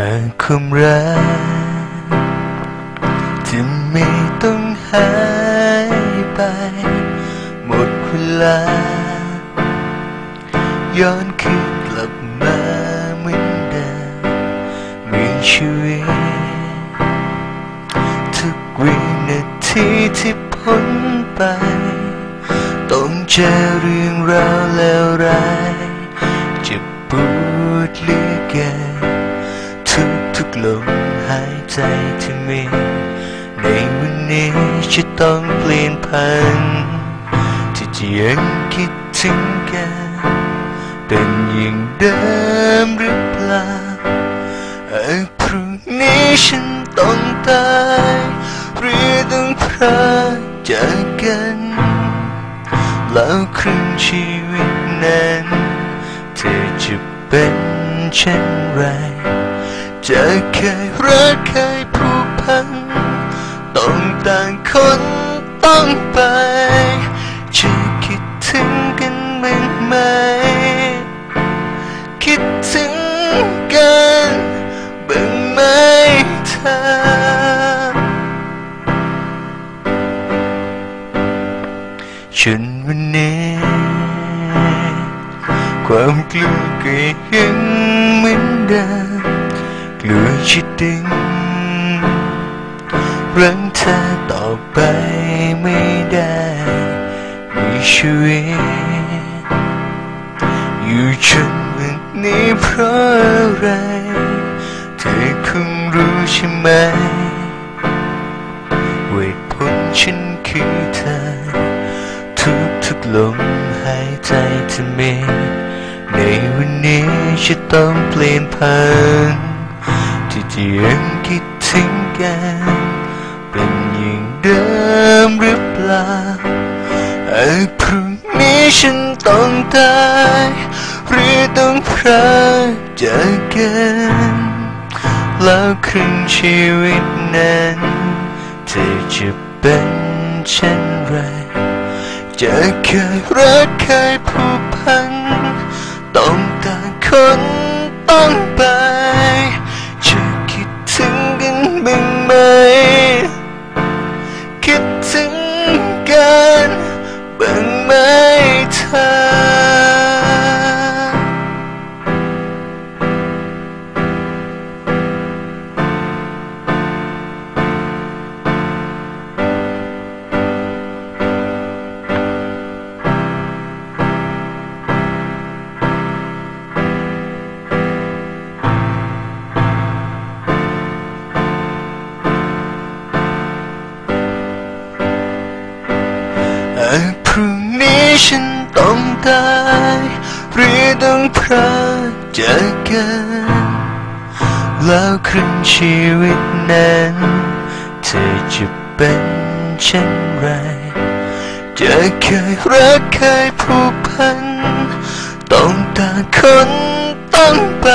หากความรักจะไม่ต้องหายไป หมดเวลา ย้อนคืนกลับมาเหมือนเดิมมีชีวิต ทุกวินาทีที่พ้นไป ต้องเจอเรื่องราวแล้วร้ายจ็บปวดเหลือเกิน ทุกลมหายใจที่มีในวันนี้จะต้องเปลี่ยนพันที่จะยังคิดถึงกัน เป็นอย่างเดิมหรือเปล่าหากพรุ่งนี้ฉันต้องตายหรือต้องพรากจากกัน แล้วครึ่งชีวิตนั้น เธอจะเป็นเช่นไร จะเคยรักเคยผูกพัน ต้องต่างคนต้องไป จะคิดถึงกันบ้างไหม คิดถึงกันบ้างไหมเธอฉันวันนี้ความกลัวก็ยังเหมือนเดิม กลัวจะดึงรั้งเธอต่อไปไม่ได้มีชีวิตอยู่จนวันนี้เพราะอะไร เธอคงรู้ใช่ไหมเหตุผลฉันคือเธอ ทุกทุกลมหายใจที่มีในวันนี้จะต้องเปลี่ยนพัน ที่ยังคิดถึงกัน เป็นอย่างเดิมหรือเปล่าหากพรุ่งนี้ฉันต้องตายหรือต้องพรากจากกันแล้วครึ่งชีวิตนั้นเธอจะเป็นเช่นไร จะเคยรักเคยผูกพัน ต้องต่างคนต้องไป ต้องตายหรือต้องพรากจากกัน แล้วครึ่งชีวิตนั้น เธอจะเป็นเช่นไรจะเคยรักเคยผูกพัน ต้องต่างคนต้องไป